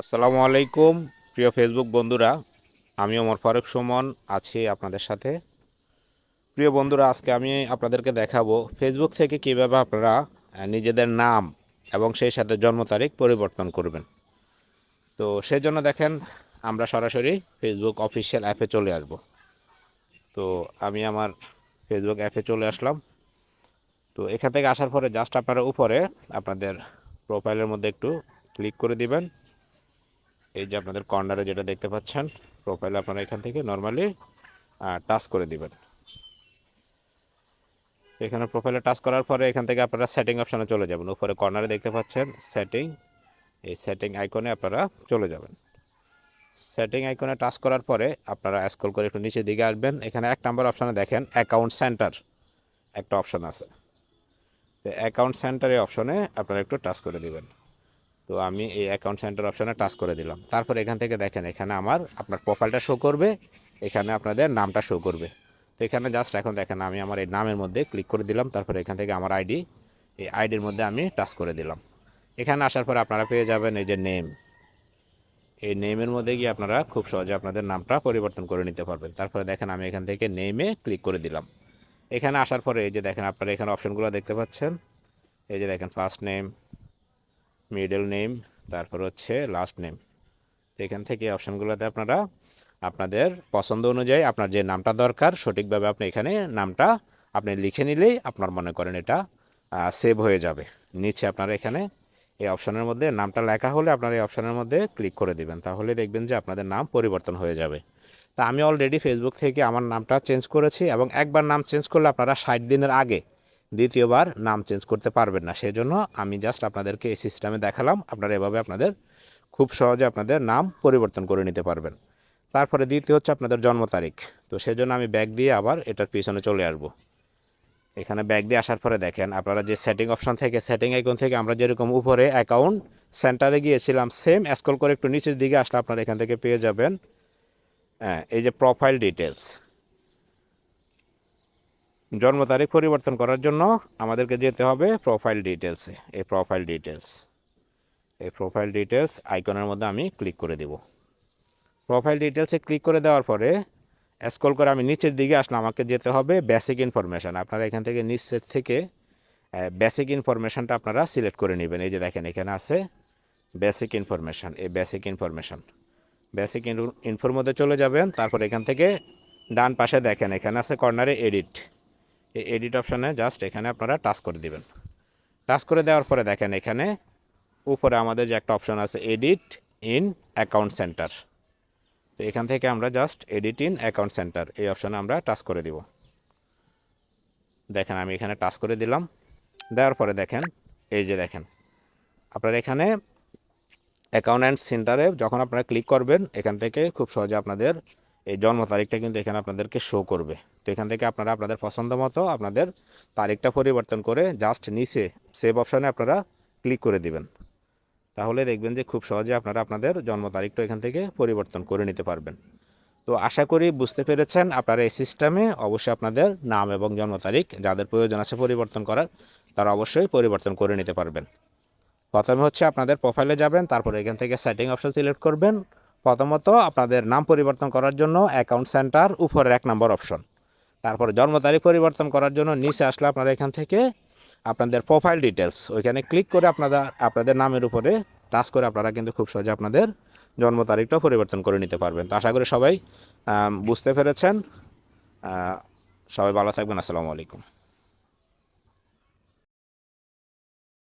আসসালামু আলাইকুম, প্রিয় ফেসবুক বন্ধুরা। আমি ওমর ফারুক সুমন, আছি আপনাদের সাথে। প্রিয় বন্ধুরা, আজকে আমি আপনাদেরকে দেখাবো ফেসবুক থেকে কীভাবে আপনারা নিজেদের নাম এবং সেই সাথে জন্ম তারিখ পরিবর্তন করবেন। তো সেই জন্য দেখেন, আমরা সরাসরি ফেসবুক অফিসিয়াল অ্যাপে চলে আসব। তো আমি আমার ফেসবুক অ্যাপে চলে আসলাম। তো এখান থেকে আসার পরে জাস্ট আপনারা উপরে আপনাদের প্রোফাইলের মধ্যে একটু ক্লিক করে দিবেন। এই যে আপনাদের কর্নারে যেটা দেখতে পাচ্ছেন প্রোফাইল আপনারা এখান থেকে নর্মালি টাচ করে দিবেন। এখানে প্রোফাইলে টাচ করার পরে এখান থেকে আপনারা সেটিং অপশানে চলে যাবেন। উপরে কর্নারে দেখতে পাচ্ছেন সেটিং এই সেটিং আইকনে আপনারা চলে যাবেন। সেটিং আইকনে টাচ করার পরে আপনারা স্ক্রল করে একটু নিচের দিকে আসবেন। এখানে এক নাম্বার অপশানে দেখেন অ্যাকাউন্ট সেন্টার একটা অপশান আছে। তো অ্যাকাউন্ট সেন্টারে অপশনে আপনারা একটু টাচ করে দিবেন। তো আমি এই অ্যাকাউন্ট সেন্টার অপশনে টাচ করে দিলাম। তারপর এখান থেকে দেখেন, এখানে আমার, আপনার প্রোফাইলটা শো করবে, এখানে আপনাদের নামটা শো করবে। তো এখানে জাস্ট এখন দেখেন, আমি আমার এই নামের মধ্যে ক্লিক করে দিলাম, তারপর এখান থেকে আমার আইডি এই আইডির মধ্যে আমি টাচ করে দিলাম। এখানে আসার পর আপনারা পেয়ে যাবেন এই যে নেম এই নেমের মধ্যে গিয়ে আপনারা খুব সহজে আপনাদের নামটা পরিবর্তন করে নিতে পারবেন। তারপরে দেখেন, আমি এখান থেকে নেমে ক্লিক করে দিলাম। এখানে আসার পরে এই যে দেখেন, আপনারা এখানে অপশনগুলো দেখতে পাচ্ছেন। এই যে দেখেন ফার্স্ট নেম মিডল নেম তারপর হচ্ছে লাস্ট নেম তো এখান থেকে অপশানগুলোতে আপনারা আপনাদের পছন্দ অনুযায়ী আপনার যে নামটা দরকার, সঠিকভাবে আপনি এখানে নামটা আপনি লিখে নিলেই আপনার মনে করেন এটা সেভ হয়ে যাবে। নিচে আপনারা এখানে এই অপশানের মধ্যে নামটা লেখা হলে আপনারা এই অপশনের মধ্যে ক্লিক করে দিবেন। তাহলে দেখবেন যে আপনাদের নাম পরিবর্তন হয়ে যাবে। তা আমি অলরেডি ফেসবুক থেকে আমার নামটা চেঞ্জ করেছি এবং একবার নাম চেঞ্জ করলে আপনারা ষাট দিনের আগে দ্বিতীয়বার নাম চেঞ্জ করতে পারবেন না। সেজন্য আমি জাস্ট আপনাদেরকে এই সিস্টেমে দেখালাম, আপনারা এভাবে আপনাদের খুব সহজে আপনাদের নাম পরিবর্তন করে নিতে পারবেন। তারপরে দ্বিতীয় হচ্ছে আপনাদের জন্ম তারিখ। তো সেজন্য আমি ব্যাগ দিয়ে আবার এটার পিছনে চলে আসব। এখানে ব্যাগ দিয়ে আসার পরে দেখেন, আপনারা যে সেটিং অপশন থেকে সেটিং আইকন থেকে আমরা যেরকম উপরে অ্যাকাউন্ট সেন্টারে গিয়েছিলাম সেম স্ক্রল করে একটু নিচের দিকে আসলে আপনারা এখান থেকে পেয়ে যাবেন হ্যাঁ এই যে প্রোফাইল ডিটেলস জন্ম তারিখ পরিবর্তন করার জন্য আমাদেরকে যেতে হবে প্রোফাইল ডিটেলসে এই প্রোফাইল ডিটেলস এই প্রোফাইল ডিটেলস আইকনের মধ্যে আমি ক্লিক করে দেব। প্রোফাইল ডিটেলসে ক্লিক করে দেওয়ার পরে স্ক্রল করে আমি নিচের দিকে আসলে আমাকে যেতে হবে বেসিক ইনফরমেশান আপনারা এখান থেকে নিচের থেকে বেসিক ইনফরমেশানটা আপনারা সিলেক্ট করে নেবেন। এই যে দেখেন এখানে আছে বেসিক ইনফরমেশান এই বেসিক ইনফরমেশান বেসিক ইনফোর মধ্যে চলে যাবেন, তারপর এখান থেকে ডান পাশে দেখেন এখানে আছে কর্নারে এডিট এই এডিট অপশানে জাস্ট এখানে আপনারা টাচ করে দিবেন। টাচ করে দেওয়ার পরে দেখেন এখানে উপরে আমাদের যে একটা অপশান আছে এডিট ইন অ্যাকাউন্ট সেন্টার তো এখান থেকে আমরা just edit in account center এই অপশানে আমরা টাচ করে দিব। দেখেন আমি এখানে টাচ করে দিলাম। দেওয়ার পরে দেখেন, এই যে দেখেন, আপনার এখানে অ্যাকাউন্ট অ্যান্ড সেন্টারে যখন আপনারা ক্লিক করবেন, এখান থেকে খুব সহজে আপনাদের এই জন্ম তারিখটা কিন্তু এখানে আপনাদেরকে শো করবে। তো এখান থেকে আপনারা আপনাদের পছন্দ মতো আপনাদের তারিখটা পরিবর্তন করে জাস্ট নিচে সেভ অপশানে আপনারা ক্লিক করে দিবেন। তাহলে দেখবেন যে খুব সহজে আপনারা আপনাদের জন্ম তারিখটা এখান থেকে পরিবর্তন করে নিতে পারবেন। তো আশা করি বুঝতে পেরেছেন আপনারা এই সিস্টেমে অবশ্যই আপনাদের নাম এবং জন্ম তারিখ যাদের প্রয়োজন আছে পরিবর্তন করার, তারা অবশ্যই পরিবর্তন করে নিতে পারবেন। প্রথমে হচ্ছে আপনাদের প্রোফাইলে যাবেন, তারপরে এখান থেকে সেটিং অপশন সিলেক্ট করবেন। প্রথমত আপনাদের নাম পরিবর্তন করার জন্য অ্যাকাউন্ট সেন্টার উপরের এক নম্বর অপশন তারপর জন্ম তারিখ পরিবর্তন করার জন্য নিচে আসলে আপনারা এখান থেকে আপনাদের প্রোফাইল ডিটেলস ওইখানে ক্লিক করে আপনারা, আপনাদের নামের উপরে টাচ করে আপনারা কিন্তু খুব সহজে আপনাদের জন্ম তারিখটাও পরিবর্তন করে নিতে পারবেন। তো আশা করি সবাই বুঝতে পেরেছেন। সবাই ভালো থাকবেন। আসসালামু আলাইকুম।